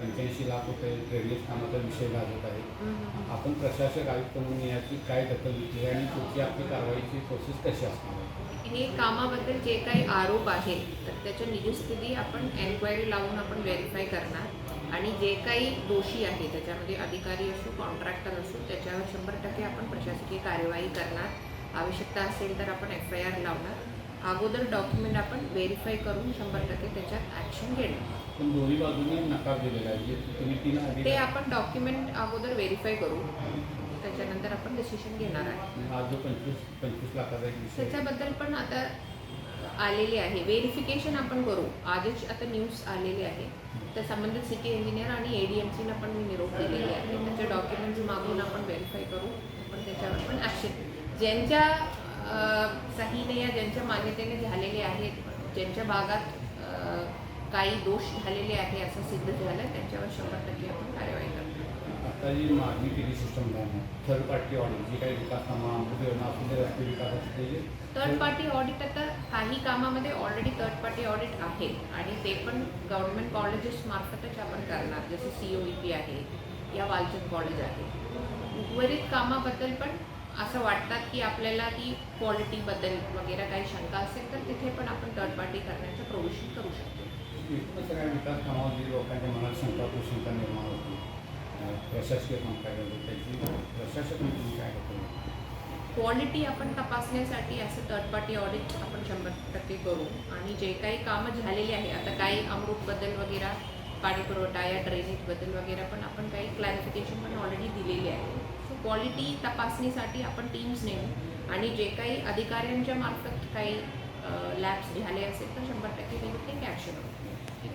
पंच्याऐंशी लाख रुपये ड्रेनेज कामाचा विषय गाजत आहे. आपण प्रशासक आयुक्त म्हणून याची काय दखल घेतली आणि पुढची आपली कारवाईची प्रोसेस कशी असणार आहे? हे कामाबद्दल जे काही आरोप आहेत तर त्याच्या निजस्थिती आपण एन्क्वायरी लावून आपण व्हेरीफाय करणार. आणि जे काही दोषी आहे त्याच्यामध्ये अधिकारी असो कॉन्ट्रॅक्टर असो त्याच्यावर शंभर टक्के आपण प्रशासकीय कार्यवाही करणार. आवश्यकता असेल तर आपण एफ आय आर लावणार. अगोदर डॉक्युमेंट आपण व्हेरीफाय करून शंभर टक्के त्याच्यात ॲक्शन घेणार. पण दोन्ही बाजूंनी नकार दिलेला आहे. जे तुम्ही तीन ते आपण डॉक्युमेंट अगोदर व्हेरीफाय करू. त्याच्यानंतर आपण डिसिशन घेणार आहे. आज जो पंचवीस पंचवीस लाखाचा एक विषय आहे. त्याच्याबद्दल पण आता आलेले आहे. व्हेरिफिकेशन आपण करू. आजच आता न्यूज आलेली आहे. तर संबंधित सिटी इंजिनियर आणि ए डी एम सीला पण मी निरोप दिलेले आहे. त्याचे डॉक्युमेंट्स मागून आपण व्हेरीफाय करू. आपण त्याच्यावर पण ॲक्शन ज्यांच्या अं, सहीने या ज्यांच्या मान्यतेने झालेले आहेत ज्यांच्या भागात अं, काही दोष झालेले आहे असं सिद्ध झालं त्यांच्यावर शंभर टक्के आपण कार्यवाही करतो. आता जी मागणी केली सिस्टम थर्ड पार्टी ऑडिट जी काही विकास थर्ड पार्टी ऑडिट आता काही कामामध्ये ऑलरेडी थर्ड पार्टी ऑडिट आहे आणि ते पण गव्हर्नमेंट कॉलेजेस मार्फतच आपण करणार. जसे सी ओ ई पी आहे या वालचंद कॉलेज आहे. उर्वरित कामाबद्दल पण असं वाटतात की आपल्याला ती क्वालिटीबद्दल वगैरे काही शंका असेल तर तिथे पण आपण थर्ड पार्टी करण्याचं प्रोव्हिजन करू शकतो. एकूणच सगळ्या विकास कामावर जी लोकांच्या मनात शंका कुशंका निर्माण होती. प्रशासकीय कामकाजामध्ये त्याची प्रशासक म्हणून काय होतं? क्वालिटी आपण तपासण्यासाठी असं थर्ड पार्टी ऑडिट आपण शंभर टक्के करू. आणि जे काही कामं झालेली आहे आता काही अमृतबद्दल वगैरे पाणी पुरवठा या ड्रेनेजबद्दल वगैरे पण आपण काही क्लॅरिफिकेशन पण ऑलरेडी दिलेली आहे. सो क्वालिटी तपासणीसाठी आपण टीम्स नेऊ. आणि जे काही अधिकाऱ्यांच्या मार्फत काही लॅब्स झाले असेल तर शंभर टक्के त्यांनी ते ॲक्शन